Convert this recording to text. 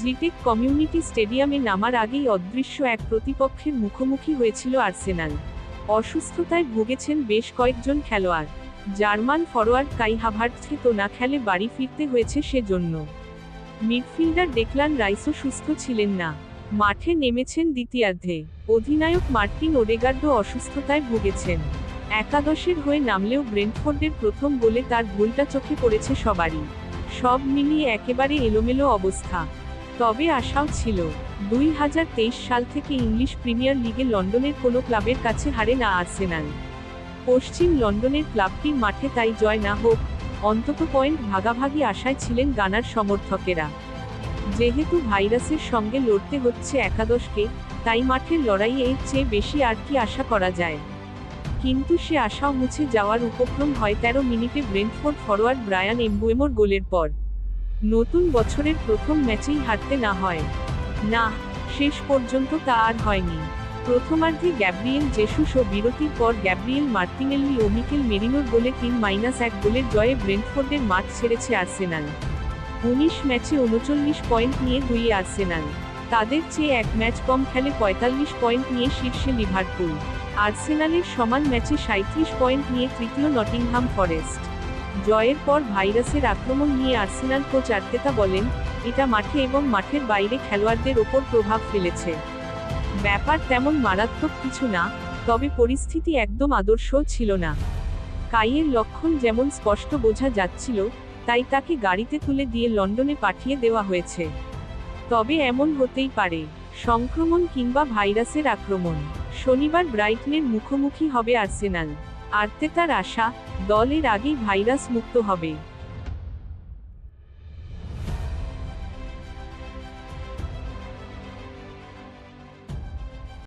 জিটেক community স্টেডিয়ামে নামার আগেই অদৃশ্য এক প্রতিপক্ষের মুখোমুখি হয়েছিল আর্সেনাল। অসুস্থতায় ভুগেছেন বেশ কয়েকজন খেলোয়াড়। জার্মান ফরোয়ার্ড কাই হাভার্টসকে তো না খেলে বাড়ি ফিরতে হয়েছে সেজন্য। মিডফিল্ডার ডেকলান রাইসও সুস্থ ছিলেন না। মাঠে নেমেছেন দ্বিতীয়ার্ধে। অধিনায়ক মার্টিন ওডেগার্ডও অসুস্থতায় ভুগেছেন। একাদশের হয়ে নামলেও ব্রেন্টফোর্ডের প্রথম গোলে তার ভুলটা চোখে পড়েছে সবারই। সব মিলিয়ে একেবারে এলোমেলো অবস্থা। তবে আশাও ছিল, দুই হাজার তেইশ সাল থেকে ইংলিশ প্রিমিয়ার লিগে লন্ডনের কোনো ক্লাবের কাছে হারে না আর্সেনাল। পশ্চিম লন্ডনের ক্লাবটির মাঠে তাই জয় না হোক, অন্তত পয়েন্ট ভাগাভাগি আশায় ছিলেন গানার সমর্থকেরা। যেহেতু ভাইরাসের সঙ্গে লড়তে হচ্ছে একাদশকে, তাই মাঠের লড়াই এর চেয়ে বেশি আর কি আশা করা যায়। কিন্তু সে আশাও মুছে যাওয়ার উপক্রম হয় তেরো মিনিটে ব্রেন্টফোর্ড ফরোয়ার্ড ব্রায়ান এমবুয়েমোর গোলের পর। নতুন বছরের প্রথম ম্যাচেই হারতে না হয়। না, শেষ পর্যন্ত তা আর হয়নি। প্রথমার্ধে গ্যাব্রিয়েল জেসুস ও বিরতির পর গ্যাব্রিয়েল মার্টিনেল্লি ও মিকেল মেরিনোর গোলে তিন মাইনাস এক গোলের জয়ে ব্রেন্টফোর্ডের মাঠ ছেড়েছে আর্সেনাল। উনিশ ম্যাচে উনচল্লিশ পয়েন্ট নিয়ে দুই আর্সেনাল। তাদের চেয়ে এক ম্যাচ কম খেলে পঁয়তাল্লিশ পয়েন্ট নিয়ে শীর্ষে লিভারপুল। আর্সেনালের সমান ম্যাচে সাঁত্রিশ পয়েন্ট নিয়ে তৃতীয় নটিংহাম ফরেস্ট। জয়ের পর ভাইরাসের আক্রমণ নিয়ে আর্সেনাল কোচ আর্তেতা বলেন, এটা মাঠে এবং মাঠের বাইরে খেলোয়াড়দের ওপর প্রভাব ফেলেছে। ব্যাপার তেমন মারাত্মক কিছু না, তবে পরিস্থিতি একদম আদর্শ ছিল না। কাইয়ের লক্ষণ যেমন স্পষ্ট বোঝা যাচ্ছিল, তাই তাকে গাড়িতে তুলে দিয়ে লন্ডনে পাঠিয়ে দেওয়া হয়েছে। তবে এমন হতেই পারে। সংক্রমণ কিংবা ভাইরাসের আক্রমণ। শনিবার ব্রাইটনের মুখোমুখি হবে আর্সেনাল। আর্তেতার আশা দলের আগেই ভাইরাস মুক্ত হবে।